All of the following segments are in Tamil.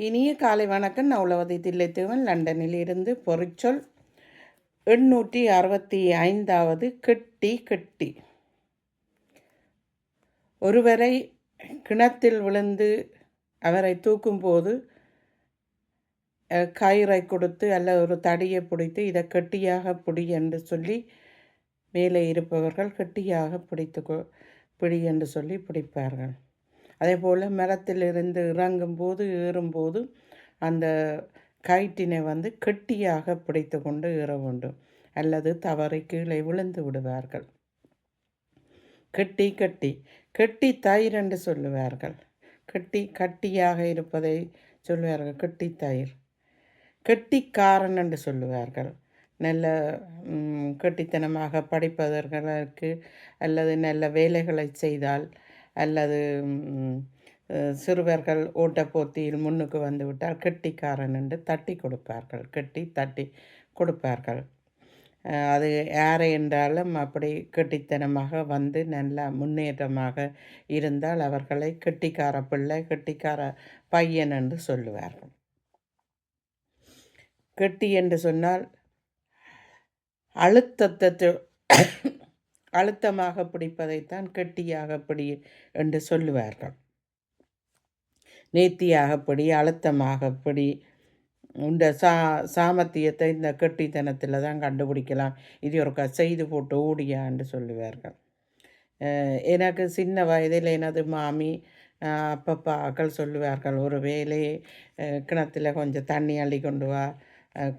இனிய காலை வணக்கம். நான் உளவதி தில்லைத்தேவன். லண்டனில் இருந்து பொறிச்சொல் எண்ணூற்றி அறுபத்தி ஐந்தாவது கெட்டி கிட்டி. ஒருவரை கிணத்தில் விழுந்து அவரை தூக்கும்போது கயிறை கொடுத்து அல்ல ஒரு தடியை பிடித்து இதை கெட்டியாக பிடி என்று சொல்லி மேலே இருப்பவர்கள் கெட்டியாக பிடித்து கொ- பிடி என்று சொல்லி பிடிப்பார்கள். அதே போல் மரத்திலிருந்து இறங்கும்போது ஏறும்போது அந்த கயிற்றினை வந்து கெட்டியாக பிடித்து கொண்டு ஏற வேண்டும். அல்லது தவறி கீழே விழுந்து விடுவார்கள். கெட்டி கட்டி கெட்டி தயிர் என்று சொல்லுவார்கள். கெட்டி கட்டியாக இருப்பதை சொல்லுவார்கள். கெட்டி தயிர். கெட்டிக்காரன் என்று சொல்லுவார்கள். நல்ல கெட்டித்தனமாக படிப்பவர்களுக்கு அல்லது நல்ல வேலைகளை செய்தால் அல்லது சிறுவர்கள் ஓட்டப்போட்டியில் முன்னுக்கு வந்து விட்டால் கெட்டிக்காரன் என்று தட்டி கொடுப்பார்கள். கெட்டி தட்டி கொடுப்பார்கள். அது யாரை என்றாலும் அப்படி கெட்டித்தனமாக வந்து நல்லா முன்னேற்றமாக இருந்தால் அவர்களை கெட்டிக்கார பிள்ளை கெட்டிக்கார பையன் என்று சொல்லுவார்கள். கெட்டி என்று சொன்னால் அழுத்தத்தை அழுத்தமாக பிடிப்பதைத்தான் கெட்டியாக பிடி என்று சொல்லுவார்கள். நேத்தியாக பிடி அழுத்தமாக பிடி இந்த சா சாமர்த்தியத்தை இந்த கெட்டித்தனத்தில் தான் கண்டுபிடிக்கலாம். இது ஒருக்கா செய்து போட்டு ஓடியா என்று சொல்லுவார்கள். எனக்கு சின்ன வயதில் எனது மாமி அப்பப்பாக்கள் சொல்லுவார்கள் ஒரு வேலை கிணத்தில் கிணத்துல கொஞ்சம் தண்ணி அள்ளி கொண்டு வா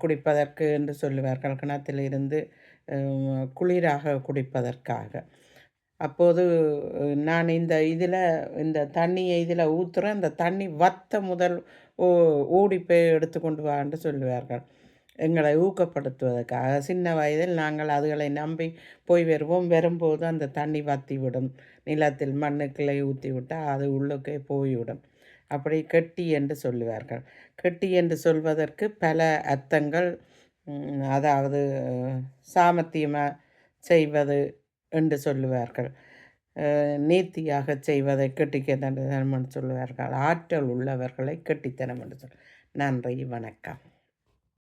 குடிப்பதற்கு என்று சொல்லுவார்கள். கிணத்திலிருந்து குளிராக குடிப்பதற்காக. அப்போது நான் இந்த இதில் இந்த தண்ணியை இதில் ஊற்றுறேன் இந்த தண்ணி வத்த முதல் ஓ ஓடி போய் எடுத்துக்கொண்டு வான்னு சொல்லுவார்கள். எங்களை ஊக்கப்படுத்துவதற்காக. சின்ன வயதில் நாங்கள் அதுகளை நம்பி போய் வருவோம். வரும்போது அந்த தண்ணி வத்தி விடும் நிலத்தில் மண்ணுக்குள்ளே ஊற்றி விட்டால் அது உள்ளுக்கே போய்விடும். அப்படி கெட்டி என்று சொல்லுவார்கள். கெட்டி என்று சொல்வதற்கு பல அர்த்தங்கள் அதாவது சாமர்த்தியமாக செய்வது என்று சொல்லுவார்கள். நீத்தியாக செய்வதை கெட்டிக்கத்தனம் என்று சொல்லுவார்கள். ஆற்றல் உள்ளவர்களை கெட்டித்தனம் என்று சொல் நன்றி வணக்கம்.